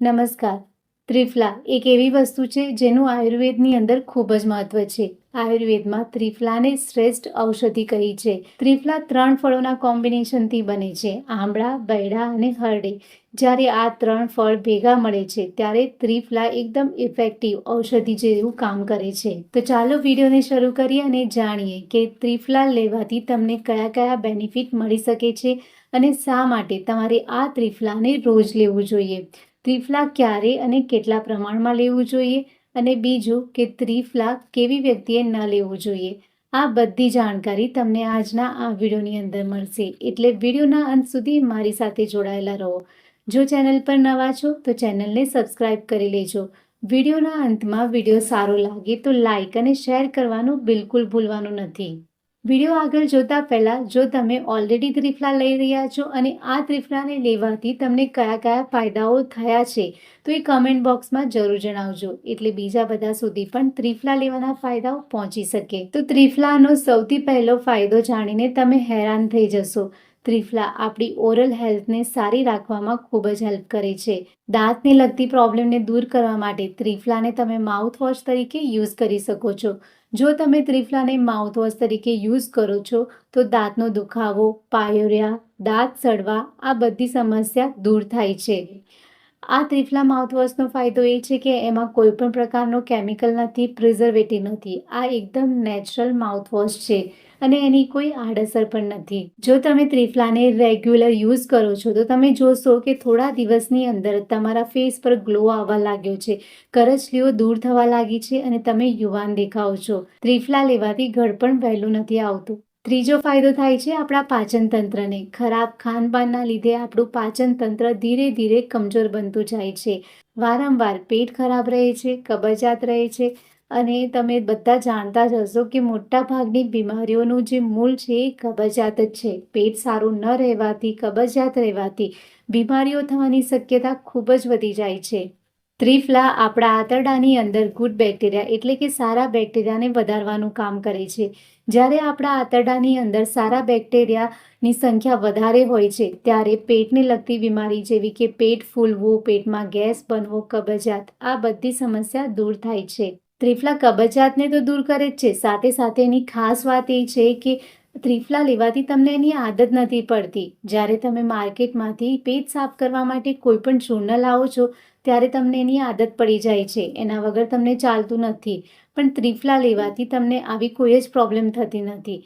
નમસ્કાર. ત્રિફલા એક એવી વસ્તુ છે જેનું આયુર્વેદની અંદર ખૂબ જ મહત્વ છે. આયુર્વેદમાં ત્રિફલાને શ્રેષ્ઠ ઔષધિ કહી છે. ત્રિફલા ત્રણ ફળોના કોમ્બિનેશનથી બને છે. આંબળા, બૈડા અને હરડે. જ્યારે આ ત્રણ ફળ ભેગા મળે છે, ત્યારે ત્રિફલા એકદમ ઇફેક્ટિવ ઔષધિ જેવું કામ કરે છે. તો ચાલો વિડીયોને શરૂ કરીએ અને જાણીએ કે ત્રિફલા લેવાથી તમને કયા કયા બેનિફિટ મળી શકે છે અને શા માટે તમારે આ ત્રિફલાને રોજ લેવું જોઈએ. ત્રિફલા ક્યારે અને કેટલા પ્રમાણમાં લેવું જોઈએ અને બીજું કે ત્રિફલા કેવી વ્યક્તિએ ન લેવું જોઈએ? આ બધી જાણકારી તમને આજના આ વિડીયોની અંદર મળશે. એટલે વિડીયોના અંત સુધી મારી સાથે જોડાયેલા રહો. જો ચેનલ પર નવા છો, તો ચેનલને સબસ્ક્રાઇબ કરી લેજો. વિડીયોના અંતમાં વીડિયો સારો લાગે તો લાઇક અને શેર કરવાનું બિલકુલ ભૂલવાનું નથી. વીડિયો આગળ જોતા પહેલાં, જો તમે ઓલરેડી ત્રિફલા લઈ રહ્યા છો અને આ ત્રિફલાને લેવાથી તમને કયા કયા ફાયદાઓ થયા છે, તો એ કમેન્ટ બોક્સમાં જરૂર જણાવજો. એટલે બીજા બધા સુધી પણ ત્રિફલા લેવાના ફાયદાઓ પહોંચી શકે. તો ત્રિફલાનો સૌથી પહેલો ફાયદો જાણીને તમે હેરાન થઈ જશો. ત્રિફલા આપણી ઓરલ હેલ્થને સારી રાખવામાં ખૂબ જ હેલ્પ કરે છે. દાંતને લગતી પ્રોબ્લેમને દૂર કરવા માટે ત્રિફલાને તમે માઉથવોશ તરીકે યુઝ કરી શકો છો. જો તમે ત્રિફલાને માઉથવોશ તરીકે યુઝ કરો છો, તો દાંતનો દુખાવો, પાયોરિયા, દાંત સડવા આ બધી સમસ્યા દૂર થાય છે. આ ત્રિફલા માઉથવોશનો ફાયદો એ છે કે એમાં કોઈ પણ પ્રકારનો કેમિકલ નથી, પ્રિઝર્વેટિવ નથી. આ એકદમ નેચરલ માઉથવોશ છે અને એની કોઈ આડઅસર પણ નથી. જો તમે ત્રિફલાને રેગ્યુલર યુઝ કરો છો, તો તમે જોશો કે થોડા દિવસની અંદર તમારા ફેસ પર ગ્લો આવવા લાગ્યો છે, કરચલીઓ દૂર થવા લાગી છે અને તમે યુવાન દેખાઓ છો. ત્રિફલા લેવાથી ઘડપણ વહેલું નથી આવતું. ત્રીજો ફાયદો થાય છે આપણા પાચન તંત્રને ખરાબ ખાનપાનના લીધે આપણું પાચન તંત્ર ધીરે ધીરે કમજોર બનતું જાય છે. વારંવાર પેટ ખરાબ રહે છે, કબજિયાત રહે છે અને તમે બધા જાણતા જ હશો કે મોટાભાગની બીમારીઓનું જે મૂળ છે એ કબજિયાત જ છે. પેટ સારું ન રહેવાથી, કબજિયાત રહેવાથી બીમારીઓ થવાની શક્યતા ખૂબ જ વધી જાય છે. ત્રિફલા આપણા આંતરડાની અંદર ગુડ બેક્ટેરિયા એટલે કે સારા બેક્ટેરિયાને વધારવાનું કામ કરે છે. જ્યારે આપણા આંતરડાની અંદર સારા બેક્ટેરિયાની સંખ્યા વધારે હોય છે, ત્યારે પેટને લગતી બીમારી જેવી કે પેટ ફૂલવું, પેટમાં ગેસ બનવો, કબજિયાત, આ બધી સમસ્યા દૂર થાય છે. ત્રિફલા કબજિયાતને તો દૂર કરે જ છે. સાથે સાથે એની ખાસ વાત એ છે કે ત્રિફલા લેવાથી તમને એની આદત નથી પડતી. જ્યારે તમે માર્કેટમાંથી પેટ સાફ કરવા માટે કોઈ પણ ચૂર્ણ લાવો છો ત્યારે તમને એની આદત પડી જાય છે. એના વગર તમને ચાલતું નથી. પણ ત્રિફલા લેવાથી તમને આવી કોઈ જ પ્રોબ્લેમ થતી નથી.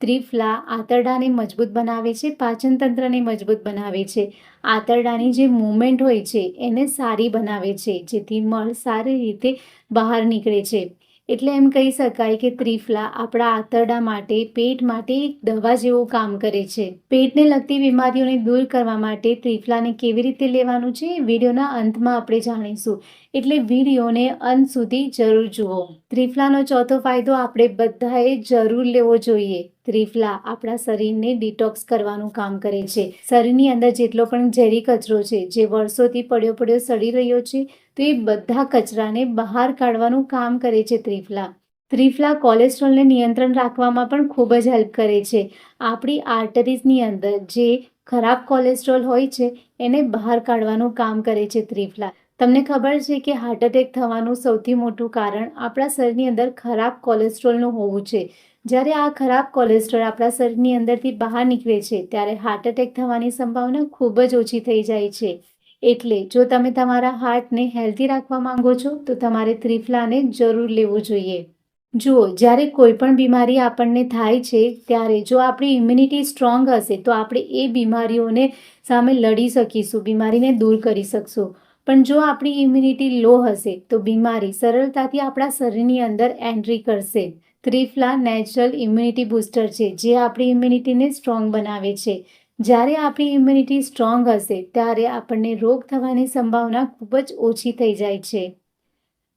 ત્રિફલા આંતરડાને મજબૂત બનાવે છે, પાચનતંત્રને મજબૂત બનાવે છે. આંતરડાની જે મૂવમેન્ટ હોય છે, એને સારી બનાવે છે, જેથી મળ સારી રીતે બહાર નીકળે છે. એટલે એમ કહી શકાય કે ત્રિફલા આપણા આંતરડા માટે, પેટ માટે એક દવા જેવું કામ કરે છે. પેટને લગતી બીમારીઓને દૂર કરવા માટે ત્રિફલાને કેવી રીતે લેવાનું છે વિડીયોના અંતમાં આપણે જાણીશું. એટલે વિડીયોને અંત સુધી જરૂર જુઓ. ત્રિફલાનો ચોથો ફાયદો આપણે બધાએ જરૂર લેવો જોઈએ. ત્રિફલા આપણા શરીરને ડિટોક્સ કરવાનું કામ કરે છે. શરીરની અંદર જેટલો પણ ઝેરી કચરો છે, જે વર્ષોથી પડ્યો પડ્યો સડી રહ્યો છે, તો એ બધા કચરાને બહાર કાઢવાનું કામ કરે છે ત્રિફલા. ત્રિફલા કોલેસ્ટ્રોલને નિયંત્રણ રાખવામાં પણ ખૂબ જ હેલ્પ કરે છે. આપણી આર્ટરીઝની અંદર જે ખરાબ કોલેસ્ટ્રોલ હોય છે, એને બહાર કાઢવાનું કામ કરે છે ત્રિફલા. તમને ખબર છે કે હાર્ટ એટેક થવાનું સૌથી મોટું કારણ આપણા શરીરની અંદર ખરાબ કોલેસ્ટ્રોલનું હોવું છે. જ્યારે આ ખરાબ કોલેસ્ટ્રોલ આપણા શરીરની અંદરથી બહાર નીકળે છે, ત્યારે હાર્ટ એટેક થવાની સંભાવના ખૂબ જ ઓછી થઈ જાય છે. એટલે જો તમે તમારા હાર્ટને હેલ્ધી રાખવા માંગો છો, તો તમારે ત્રિફલાને જરૂર લેવું જોઈએ. જુઓ, જ્યારે કોઈ પણ બીમારી આપણને થાય છે, ત્યારે જો આપણી ઇમ્યુનિટી સ્ટ્રોંગ હશે, તો આપણે એ બીમારીઓને સામે લડી શકીશું, બીમારીને દૂર કરી શકશું. પણ જો આપણી ઇમ્યુનિટી લો હશે, તો બીમારી સરળતાથી આપણા શરીરની અંદર એન્ટ્રી કરશે. ત્રિફલા નેચરલ ઇમ્યુનિટી બૂસ્ટર છે, જે આપણી ઇમ્યુનિટીને સ્ટ્રોંગ બનાવે છે. જ્યારે આપણી ઇમ્યુનિટી સ્ટ્રોંગ હશે, ત્યારે આપણને રોગ થવાની સંભાવના ખૂબ જ ઓછી થઈ જાય છે.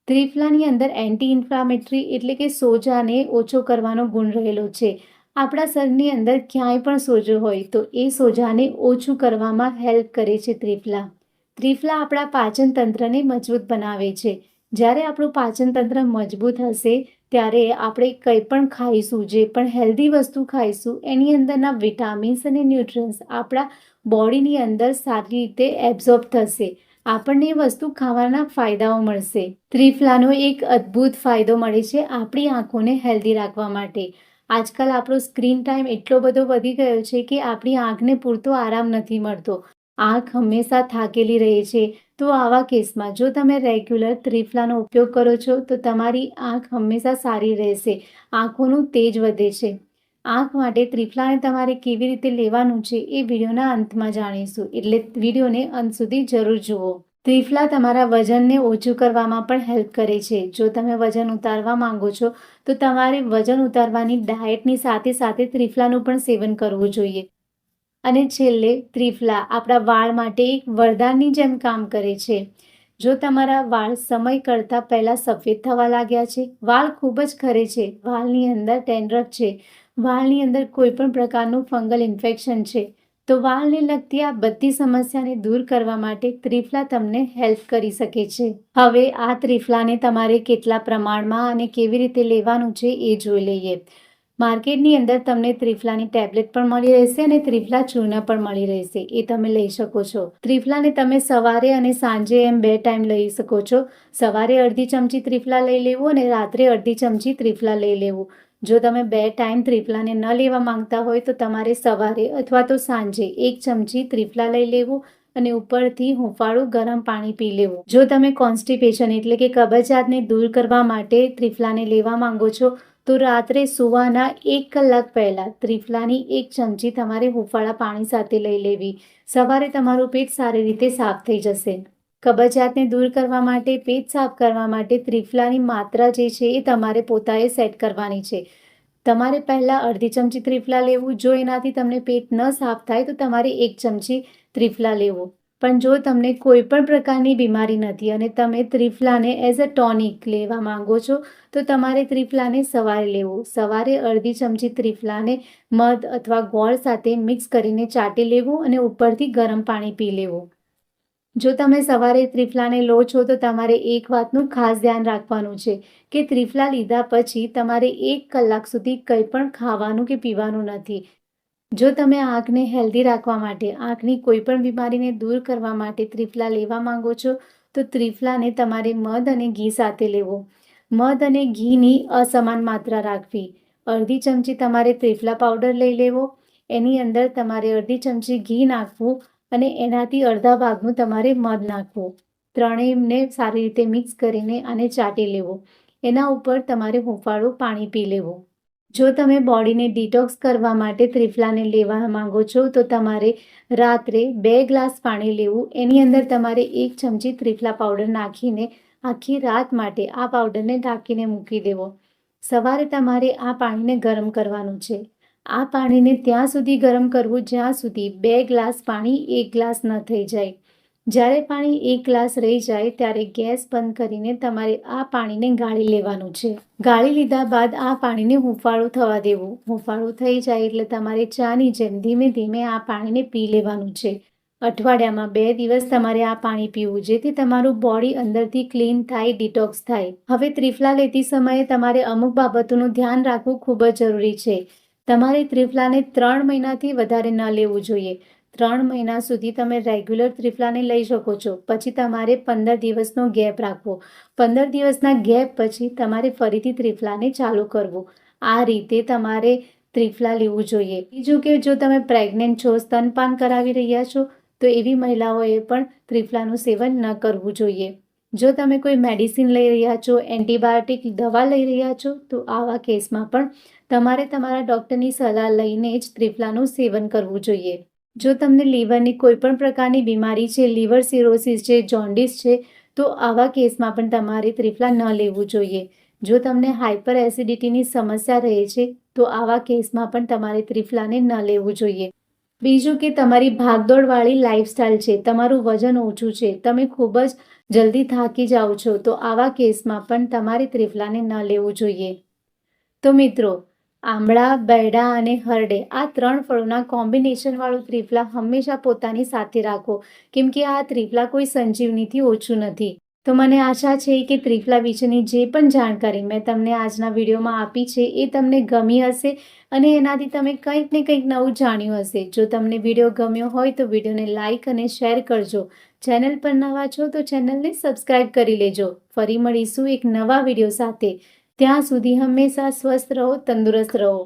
ત્રિફલાની અંદર એન્ટી ઇન્ફ્લામેટરી એટલે કે સોજાને ઓછો કરવાનો ગુણ રહેલો છે. આપણા શરીરની અંદર ક્યાંય પણ સોજો હોય, તો એ સોજાને ઓછું કરવામાં હેલ્પ કરે છે ત્રિફલા. ત્રિફલા આપણા પાચન તંત્રને મજબૂત બનાવે છે. જ્યારે આપણું પાચન તંત્ર મજબૂત હશે ત્યારે આપણે કંઈ પણ ખાઈશું, જે પણ હેલ્ધી વસ્તુ ખાઈશું, એની અંદરના વિટામિન્સ અને ન્યુટ્રન્સ આપણા બોડીની અંદર સારી રીતે એબ્ઝોર્બ થશે. આપણને એ વસ્તુ ખાવાના ફાયદાઓ મળશે. ત્રિફલાનો એક અદ્ભુત ફાયદો મળે છે આપણી આંખોને હેલ્ધી રાખવા માટે. આજકાલ આપણો સ્ક્રીન ટાઈમ એટલો બધો વધી ગયો છે કે આપણી આંખને પૂરતો આરામ નથી મળતો. આંખ હંમેશા થાકેલી રહે છે. તો આવા કેસમાં જો તમે રેગ્યુલર ત્રિફલાનો ઉપયોગ કરો છો, તો તમારી આંખ હંમેશા સારી રહેશે. આંખોનું તેજ વધે છે. આંખ માટે ત્રિફલાને તમારે કેવી રીતે લેવાનું છે, એ વિડીયોના અંતમાં જાણીશું. એટલે વિડીયોને અંત સુધી જરૂર જુઓ. ત્રિફલા તમારા વજનને ઓછું કરવામાં પણ હેલ્પ કરે છે. જો તમે વજન ઉતારવા માંગો છો, તો તમારે વજન ઉતારવાની ડાયટની સાથે સાથે ત્રિફલાનું પણ સેવન કરવું જોઈએ. અને છેલ્લે ત્રિફલા આપણા વાળ માટે એક વરદાનની જેમ કામ કરે છે. જો તમારા વાળ સમય કરતાં પહેલાં સફેદ થવા લાગ્યા છે, વાળ ખૂબ જ ખરે છે, વાળની અંદર ટેન્ડ્રફ છે, વાળની અંદર કોઈ પણ પ્રકારનું ફંગલ ઇન્ફેક્શન છે, તો વાળને લગતી આ બધી સમસ્યાને દૂર કરવા માટે ત્રિફલા તમને હેલ્પ કરી શકે છે. હવે આ ત્રિફલાને તમારે કેટલા પ્રમાણમાં અને કેવી રીતે લેવાનું છે એ જોઈ લઈએ. માર્કેટની અંદર તમને ત્રિફલાની ટેબ્લેટ પણ મળી રહેશે અને ત્રિફલા ચૂર્ણ પણ મળી રહેશે. એ તમે લઈ શકો છો. ત્રિફલાને તમે સવારે અને સાંજે એમ બે ટાઈમ લઈ શકો છો. સવારે અડધી ચમચી ત્રિફલા લઈ લેવું અને રાત્રે અડધી ચમચી ત્રિફલા લઈ લેવું. જો તમે બે ટાઈમ ત્રિફલાને ન લેવા માંગતા હોય તો તમારે સવારે અથવા તો સાંજે એક ચમચી ત્રિફલા લઈ લેવું અને ઉપરથી હુંફાળું ગરમ પાણી પી લેવું. જો તમે કોન્સ્ટિપેશન એટલે કે કબજિયાતને દૂર કરવા માટે ત્રિફલાને લેવા માંગો છો તો રાત્રે સુવાના એક કલાક પહેલાં ત્રિફલાની એક ચમચી તમારે હુંફાળા પાણી સાથે લઈ લેવી. સવારે તમારું પેટ સારી રીતે સાફ થઈ જશે. કબજિયાતને દૂર કરવા માટે, પેટ સાફ કરવા માટે ત્રિફલાની માત્રા જે છે એ તમારે પોતાએ સેટ કરવાની છે. તમારે પહેલાં અડધી ચમચી ત્રિફલા લેવું. જો એનાથી તમને પેટ ન સાફ થાય તો તમારે એક ચમચી ત્રિફલા લેવું. પણ જો તમને કોઈ પણ પ્રકારની બીમારી નથી અને તમે ત્રિફલાને એઝ અ ટોનિક લેવા માંગો છો, તો તમારે ત્રિફલાને સવારે લેવું. સવારે અડધી ચમચી ત્રિફલાને મધ અથવા ગોળ સાથે મિક્સ કરીને ચાટી લેવું અને ઉપરથી ગરમ પાણી પી લેવું. જો તમે સવારે ત્રિફલાને લો છો, તો તમારે એક વાતનું ખાસ ધ્યાન રાખવાનું છે કે ત્રિફલા લીધા પછી તમારે એક કલાક સુધી કંઈ પણ ખાવાનું કે પીવાનું નથી. જો તમે આંખને હેલ્ધી રાખવા માટે આંખની કોઈ પણ બીમારીને દૂર કરવા માટે ત્રિફલા લેવા માંગો છો, તો ત્રિફલાને તમારે મધ અને ઘી સાથે લેવો. મધ અને ઘીની અસમાન માત્રા રાખવી. અડધી ચમચી તમારે ત્રિફલા પાવડર લઈ લેવો. એની અંદર તમારે અડધી ચમચી ઘી નાખવું અને એનાથી અડધા ભાગનું તમારે મધ નાખવું. ત્રણેયને સારી રીતે મિક્સ કરીને આને ચાટી લેવો. એના ઉપર તમારે હુંફાળું પાણી પી લેવું. જો તમે બોડીને ડિટોક્સ કરવા માટે ત્રિફલાને લેવા માંગો છો, તો તમારે રાત્રે બે ગ્લાસ પાણી લેવું. એની અંદર તમારે એક ચમચી ત્રિફલા પાવડર નાખીને આખી રાત માટે આ પાવડરને ઢાંકીને મૂકી દેવો. સવારે તમારે આ પાણીને ગરમ કરવાનું છે. આ પાણીને ત્યાં સુધી ગરમ કરવું, જ્યાં સુધી બે ગ્લાસ પાણી એક ગ્લાસ ન થઈ જાય. જ્યારે પાણી એક ગ્લાસ રહી જાય ત્યારે ગેસ બંધ કરીને તમારે આ પાણીને ગાળી લેવાનું છે. ગાળી લીધા બાદ આ પાણીને હુંફાળું થવા દેવું. હુંફાળું થઈ જાય એટલે તમારે ચાની જેમ ધીમે ધીમે આ પાણીને પી લેવાનું છે. અઠવાડિયામાં બે દિવસ તમારે આ પાણી પીવું, જેથી તમારું બોડી અંદરથી ક્લીન થાય, ડિટોક્સ થાય. હવે ત્રિફલા લેતી સમયે તમારે અમુક બાબતોનું ધ્યાન રાખવું ખૂબ જ જરૂરી છે. તમારે ત્રિફલાને ત્રણ મહિનાથી વધારે ન લેવું જોઈએ. ત્રણ મહિના સુધી તમે રેગ્યુલર ત્રિફલાને લઈ શકો છો. પછી તમારે પંદર દિવસનો ગેપ રાખવો. પંદર દિવસના ગેપ પછી તમારે ફરીથી ત્રિફલાને ચાલુ કરવું. આ રીતે તમારે ત્રિફલા લેવું જોઈએ. બીજું કે જો તમે પ્રેગ્નેન્ટ છો, સ્તનપાન કરાવી રહ્યા છો, તો એવી મહિલાઓએ પણ ત્રિફલાનું સેવન ન કરવું જોઈએ. જો તમે કોઈ મેડિસિન લઈ રહ્યા છો એન્ટીબાયોટિક દવા લઈ રહ્યા છો, તો આવા કેસમાં પણ તમારે તમારા ડૉક્ટરની સલાહ લઈને જ ત્રિફલાનું સેવન કરવું જોઈએ. જો તમને લીવરની કોઈ પણ પ્રકારની બીમારી છે, લીવર સિરોસિસ છે, જોન્ડિસ છે, તો આવા કેસમાં પણ તમારે ત્રિફલા ન લેવું જોઈએ. જો તમને હાઇપર એસિડિટીની સમસ્યા રહે છે, તો આવા કેસમાં પણ તમારે ત્રિફલાને ન લેવું જોઈએ. બીજું કે તમારી ભાગદોડવાળી લાઈફસ્ટાઈલ છે, તમારું વજન ઓછું છે, તમે ખૂબ જ જલ્દી થાકી જાઓ છો, તો આવા કેસમાં પણ તમારે ત્રિફલાને ન લેવું જોઈએ. તો મિત્રો આંબળા બેડા અને હરડે આ ત્રણ ફળોના કોમ્બિનેશનવાળું ત્રિફલા હંમેશા પોતાની સાથે રાખો. કેમ કે આ ત્રિફલા કોઈ સંજીવનીથી ઓછું નથી. તો મને આશા છે કે ત્રિફલા વિશેની જે પણ જાણકારી મેં તમને આજના વિડીયોમાં આપી છે એ તમને ગમી હશે અને એનાથી તમે કંઈક ને કંઈક નવું જાણ્યું હશે. જો તમને વીડિયો ગમ્યો હોય તો વિડીયોને લાઇક અને શેર કરજો. ચેનલ પર નવા છો તો ચેનલને સબસ્ક્રાઈબ કરી લેજો. ફરી મળીશું એક નવા વીડિયો સાથે. ત્યાં સુધી હંમેશા સ્વસ્થ રહો તંદુરસ્ત રહો.